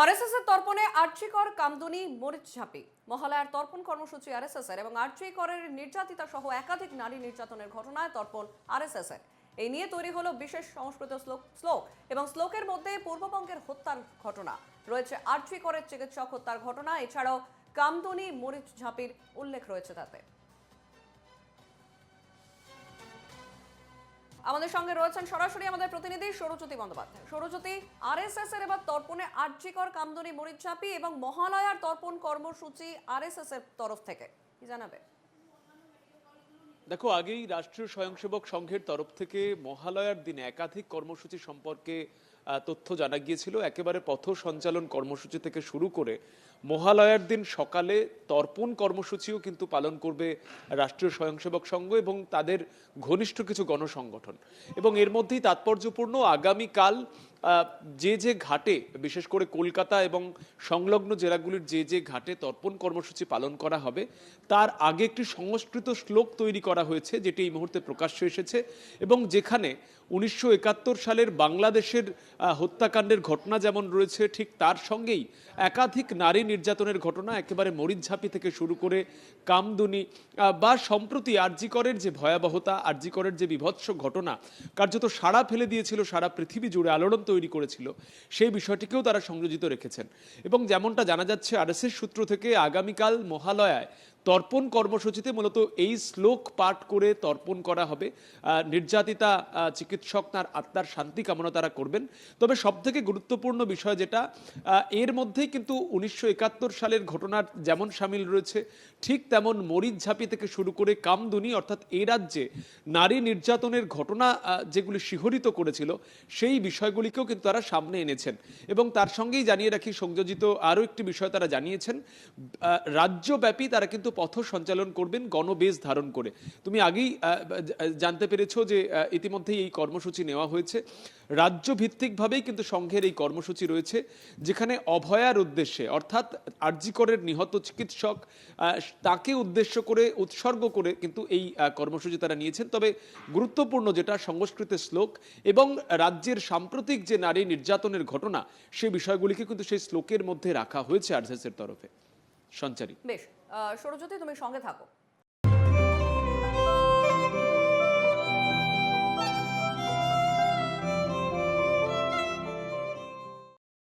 RSS এর তর্পণে আর্চিকর কামদুনি মরিচ ঝাঁপি। মহালয়ার তর্পণ কর্মসূচি আরএসএস এর এবং আর্চিকরের নির্যাতিতা সহ একাধিক নারী নির্যাতনের ঘটনায় তর্পণ আরএসএস এর এই নিয়ে তৈরি হলো বিশেষ সংস্কৃত শ্লোক শ্লোক এবং শ্লোকের মধ্যে পূর্ববঙ্গের হত্যার ঘটনা। রয়েছে আর্চিকরের চিকিৎসক হত্যার ঘটনা, এছাড়াও কামদুনি মরিচ ঝাঁপির উল্লেখ রয়েছে তাতে। আমাদের সঙ্গে রয়েছেন সরাসরি আমাদের প্রতিনিধি সৌরজ্যোতি বন্দ্যোপাধ্যায়। এস এস এর এবার তর্পণে আর্যিকর কামদুনি মরিচাপি এবং মহালয়ার তর্পণ কর্মসূচি আরএসএস এর তরফ থেকে। কি জানাবে? দেখো, আগেই রাষ্ট্রীয় স্বয়ংসেবক সংঘের তরফ থেকে মহালয়ার দিনে একাধিক কর্মসূচি সম্পর্কে তথ্য জানা গিয়েছিল। একেবারে পথ সঞ্চালন কর্মসূচি থেকে শুরু করে মহালয়ার দিন সকালে তর্পণ কর্মসূচিও কিন্তু পালন করবে রাষ্ট্রীয় স্বয়ংসেবক সংঘ এবং তাদের ঘনিষ্ঠ কিছু গণসংগঠন। এবং এর মধ্যেই তাৎপর্যপূর্ণ, আগামীকাল যে যে ঘাটে, বিশেষ করে কলকাতা এবং সংলগ্ন জেলাগুলির যে যে ঘাটে তর্পণ কর্মসূচি পালন করা হবে, তার আগে একটি সংস্কৃত শ্লোক তৈরি করা হয়েছে, যেটি এই মুহূর্তে প্রকাশ্যে এসেছে এবং যেখানে উনিশশো একাত্তর সালের বাংলাদেশের হত্যাকাণ্ডের ঘটনা যেমন রয়েছে, ঠিক তার সঙ্গেই একাধিক নারী নির্যাতনের ঘটনা একেবারে মরিচঝাপি থেকে শুরু করে কামদুনি বা সম্প্রতি আরজিকরের যে ভয়াবহতা, আরজিকরের যে বিভৎস ঘটনা, কার্যত সাড়া ফেলে দিয়েছিল সারা পৃথিবী জুড়ে আলোড়ন তৈরি করেছিল, সেই বিষয়টিকেও তারা সংযোজিত রেখেছেন। এবং যেমনটা জানা যাচ্ছে, আরএসএস সূত্র থেকে আগামীকাল মহালয়ায় তর্পণ কর্মসূচিতে মূলত এই শ্লোক পাঠ করে তর্পণ করা হবে। নির্যাতিতা চিকিৎসক তার আত্মার শান্তি কামনা তারা করবেন। তবে সব থেকে গুরুত্বপূর্ণ বিষয় যেটা এর মধ্যেই কিন্তু উনিশশো একাত্তর সালের ঘটনার যেমন সামিল রয়েছে, ঠিক তেমন মরিচ ঝাঁপি থেকে শুরু করে কামদুনি, অর্থাৎ এই রাজ্যে নারী নির্যাতনের ঘটনা যেগুলি শিহরিত করেছিল, সেই বিষয়গুলিকেও কিন্তু তারা সামনে এনেছেন। এবং তার সঙ্গেই জানিয়ে রাখি, সংযোজিত আরও একটি বিষয় তারা জানিয়েছেন রাজ্যব্যাপী তারা কিন্তু পথ সঞ্চালন করবেন গণবেশ ধারণ করে। তুমি আগেই জানতে পেরেছ যে ইতিমধ্যেই এই কর্মসূচি নেওয়া হয়েছে। রাজ্য ভিত্তিকভাবেই কিন্তু সংঘের এই কর্মসূচি রয়েছে, যেখানে অভয়ার উদ্দেশ্যে, অর্থাৎ আরজিকরের নিহত চিকিৎসক তাকে উদ্দেশ্য করে, উৎসর্গ করে কিন্তু এই কর্মসূচি তারা নিয়েছেন। তবে গুরুত্বপূর্ণ যেটা, সংস্কৃতের শ্লোক এবং রাজ্যের সাম্প্রতিক যে নারী নির্যাতনের ঘটনা সেই বিষয়গুলিকে কিন্তু সেই শ্লোকের মধ্যে রাখা হয়েছে আরএসএস তরফে। সঞ্চারী বেশ সৌরজ্যোতি তুমি সঙ্গে থাকো।